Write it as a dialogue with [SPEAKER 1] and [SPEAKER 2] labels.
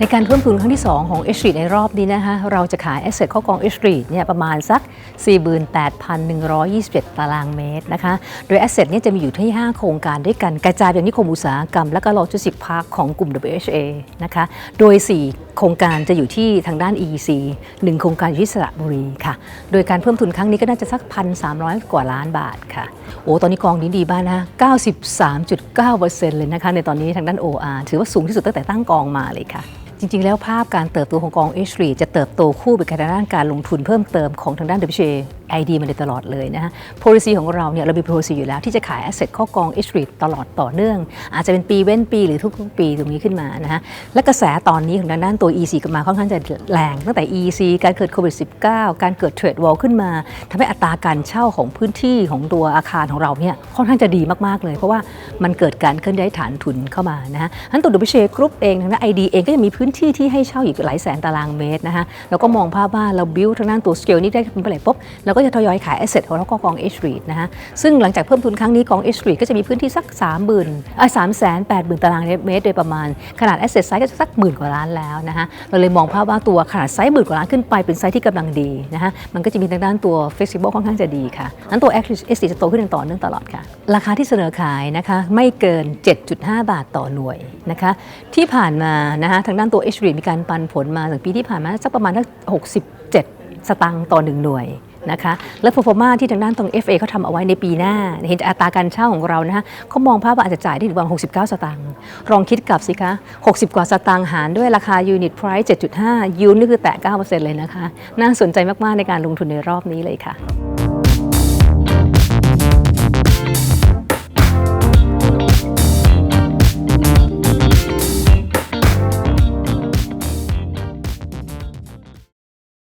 [SPEAKER 1] ในการเพิ่มทุนครั้งที่ 2 ของ h อ t ในรอบนี้นะคะเราจะขาย Asset เข้ากอง h อ t เนี่ยประมาณสัก 48,127 ตารางเมตรนะคะ โดย Asset เนี่ยจะมีอยู่ที่ 5 โครงการด้วยกันกระจายเป็นนิคมอุตสาหกรรม และก็ Logistics Park ของกลุ่ม WHA นะคะ โดย 4 โครงการจะอยู่ที่ทางด้าน EEC 1 โครงการอยู่ที่สระบุรีค่ะ โดยการเพิ่มทุนครั้งนี้ก็น่าจะสัก 1,300 กว่าล้านบาทค่ะ โอ้ตอนนี้กองนี้ดีบ้างนะ93.9%เลยนะคะในตอนนี้ทางด้าน OR ถือว่าสูงที่สุดตั้งแต่ตั้งกองมาเลยค่ะ จริง ๆ แล้วภาพการเติบโตของกอง h อจะเติบโตคู่ไปกับทางด้านการลงทุนเพิ่มเติมของทางด้าน WHA ID มาโดยตลอดเลยนะฮะ policy ของเราเนี่ยเรามี policy อยู่แล้วที่จะขาย asset เข้ากอง h อตลอดต่อเนื่อง อาจจะเป็นปีเว้นปีหรือทุกๆปีตรงนี้ขึ้นมานะฮะ และกระแสตอนนี้ของทางด้านตัว EC ก็มาค่อนข้างจะแรงตั้งแต่ EC การเกิดโควิด -19 การเกิดเทรดวอลขึ้นมาทำให้อัตราการเช่าของพื้นที่ของตัวอาคารของเราเนี่ยค่อนข้างจะดีมากๆเลย เพราะว่ามันเกิดการเคลื่อนย้ายฐานทุนเข้ามานะฮะทั้นตัว WHA Group เองทางด้าน ID เองก็ยังมีพื้นที่ที่ให้เช่าอีกหลายแสนตารางเมตรนะคะเราก็มองภาพว่าเราบิวทางด้านตัวสเกลนี้ได้เมื่อไหร่ปุ๊บเราก็จะทยอยขาย asset ของเราก็กอง H REIT นะฮะซึ่งหลังจากเพิ่มทุนครั้งนี้กอง H REIT ก็จะมีพื้นที่สัก 3 0 0 0 0อะ3 8 0 0 0 0 ตารางเมตรโดยประมาณ ขนาด asset size ก็จะสักหมื่นกว่าล้านแล้วนะฮะเราเลยมองภาพว่าตัวขนาดไซส์หมื่นกว่าล้านขึ้นไปเป็นไซส์ที่กำลังดีนะฮะมันก็จะมีทางด้านตัว flexible ค่อนข้างจะดีค่ะนั้นตัว H REIT จะโตขึ้นอย่างต่อเนื่องตลอดค่ะ ราคาที่เสนอขายนะคะไม่เกิน 7.5 บาทต่อหน่วยนะคะที่ผ่านมานะคะทางด้านตัว H REIT มีการปันผลมาถึงปีที่ผ่านมาสักประมาณสัก67 สตางค์ต่อหนึ่งหน่วย นะคะและ p r o f o r m a ที่ทางด้านตรง FA เขาทำเอาไว้ในปีหน้า เห็นอัตราการเช่าของเรานะคะเขามองภาพว่าอาจจะจ่ายได้ถึงประมาณ69 สตางค์ลองคิดกลับสิคะ 60 กว่าสตางค์หารด้วยราคา Unit Price 7.5ยูนี่คือแตะ9%เลยนะคะ น่าสนใจมาก ๆ ในการลงทุนในรอบนี้เลยค่ะ